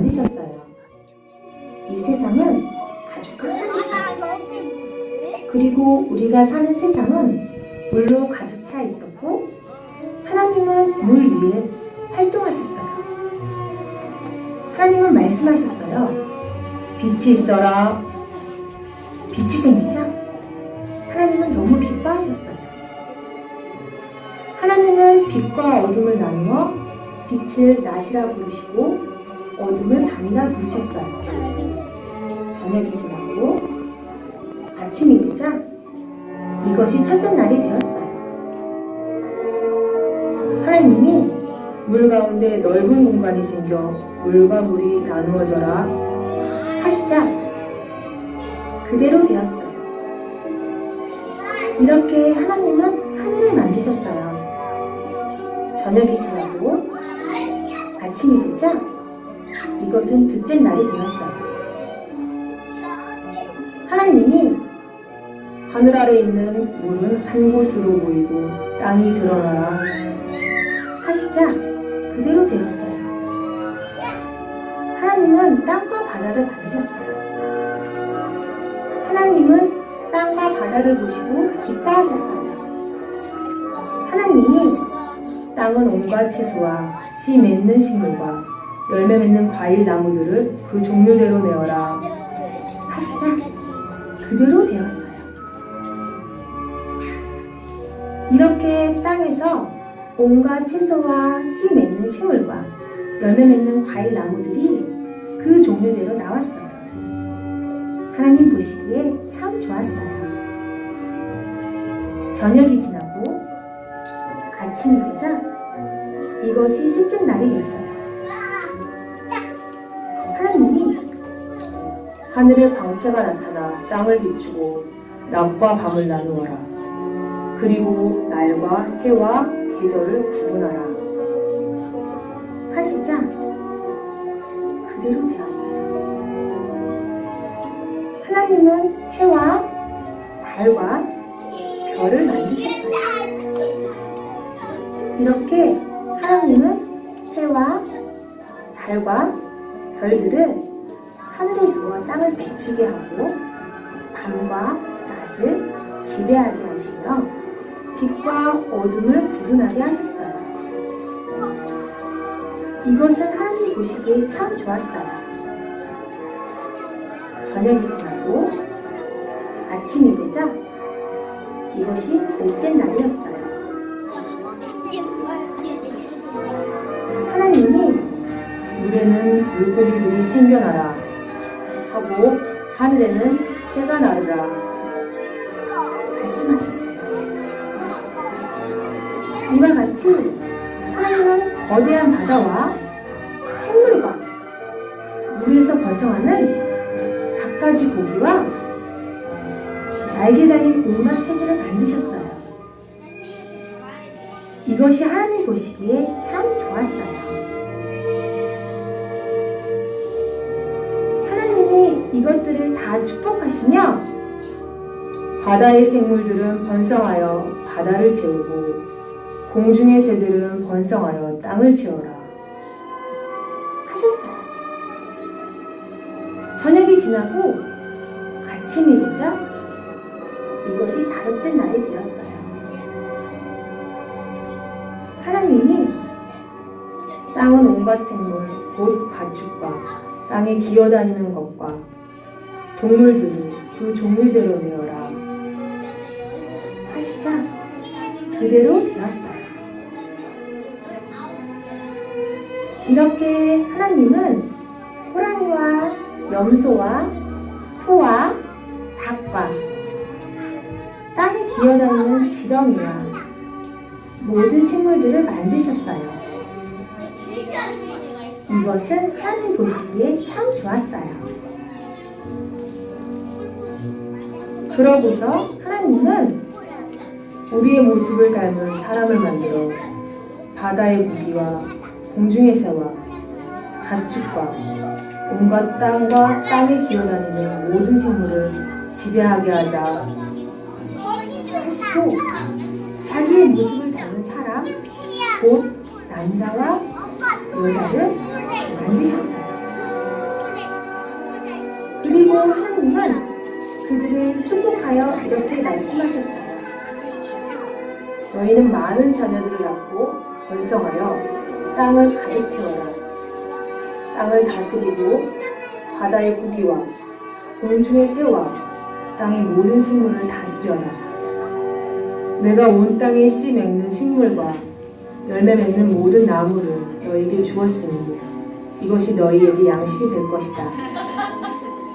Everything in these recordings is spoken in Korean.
만드셨어요. 이 세상은 아주 깜깜했어요. 그리고 우리가 사는 세상은 물로 가득 차 있었고 하나님은 물 위에 활동하셨어요. 하나님은 말씀하셨어요. 빛이 있어라. 빛이 생기자. 하나님은 너무 기뻐하셨어요. 하나님은 빛과 어둠을 나누어 빛을 낮이라 부르시고 어둠을 밤이라 부르셨어요. 저녁이 지나고 아침이 되자 이것이 첫째 날이 되었어요. 하나님이 물 가운데 넓은 공간이 생겨 물과 물이 나누어져라 하시자 그대로 되었어요. 이렇게 하나님은 하늘을 만드셨어요. 저녁이 지나고 아침이 되자 이것은 둘째 날이 되었어요. 하나님이 하늘 아래 있는 물은 한 곳으로 모이고 땅이 드러나라 하시자 그대로 되었어요. 하나님은 땅과 바다를 만드셨어요. 하나님은 땅과 바다를 보시고 기뻐하셨어요. 하나님이 땅은 온갖 채소와 씨 맺는 식물과 열매 맺는 과일 나무들을 그 종류대로 내어라 하시자 그대로 되었어요. 이렇게 땅에서 온갖 채소와 씨 맺는 식물과 열매 맺는 과일 나무들이 그 종류대로 나왔어요. 하나님 보시기에 참 좋았어요. 저녁이 지나고 아침이 되자 이것이 셋째 날이 됐어요. 하나님이 하늘의 광채가 나타나 땅을 비추고 낮과 밤을 나누어라. 그리고 날과 해와 계절을 구분하라. 하시자 그대로 되었어요. 하나님은 해와 달과 별을 만드셨어요. 이렇게 하나님은 해와 달과 별들을 하늘에 두어 땅을 비추게 하고 밤과 낮을 지배하게 하시며 빛과 어둠을 구분하게 하셨어요. 이것은 하나님 보시기에 참 좋았어요. 저녁이 지나고 아침이 되자 이것이 넷째 날이었어요. 물에는 물고기들이 생겨나라 하고 하늘에는 새가 나르라 말씀하셨어요. 이와 같이 하나님은 거대한 바다와 생물과 물에서 번성하는 갖가지 고기와 날개 달린 온갖 새들을 만드셨어요. 이것이 하나님 보시기에 참 좋았어요. 다 축복하시며 바다의 생물들은 번성하여 바다를 채우고 공중의 새들은 번성하여 땅을 채워라 하셨어요. 저녁이 지나고 아침이 되자 이것이 다섯째 날이 되었어요. 하나님이 땅은 온갖 생물, 곧 가축과 땅에 기어다니는 것과 동물들을 그 종류대로 내어라 하시자 그대로 되었어요. 이렇게 하나님은 호랑이와 염소와 소와 닭과 땅에 기어다니는 지렁이와 모든 생물들을 만드셨어요. 이것은 하나님 보시기에 참 좋았어요. 그러고서 하나님은 우리의 모습을 닮은 사람을 만들어 바다의 고기와 공중의 새와 가축과 온갖 땅과 땅에 기어다니는 모든 생물을 지배하게 하자. 하시고 자기의 모습을 닮은 사람 곧 남자와 여자를 만드셨어 하나님은 그들을 축복하여 이렇게 말씀하셨어요. 너희는 많은 자녀들을 낳고 번성하여 땅을 가득 채워라. 땅을 다스리고 바다의 고기와 공중의 새와 땅의 모든 생물을 다스려라. 내가 온 땅에 씨 맺는 식물과 열매 맺는 모든 나무를 너에게 주었으니 이것이 너희에게 양식이 될 것이다.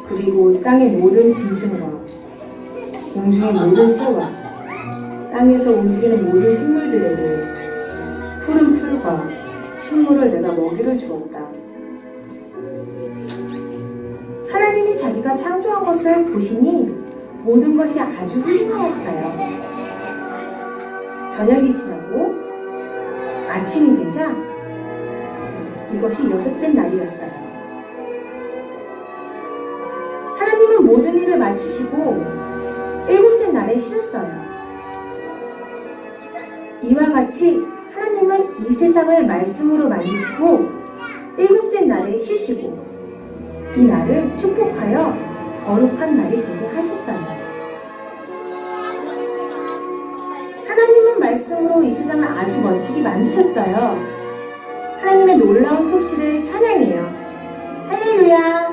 그리고 땅의 모든 짐승과 공중의 모든 새와 땅에서 움직이는 모든 생물들에게 푸른 풀과 식물을 내가 먹이로 주었다. 하나님이 자기가 창조한 것을 보시니 모든 것이 아주 훌륭하였어요. 저녁이 지나고 아침이 되자 이것이 여섯째 날이었어요. 모든 일을 마치시고 일곱째 날에 쉬었어요. 이와 같이 하나님은 이 세상을 말씀으로 만드시고 일곱째 날에 쉬시고 이 날을 축복하여 거룩한 날이 되게 하셨어요. 하나님은 말씀으로 이 세상을 아주 멋지게 만드셨어요. 하나님의 놀라운 솜씨를 찬양해요. 할렐루야!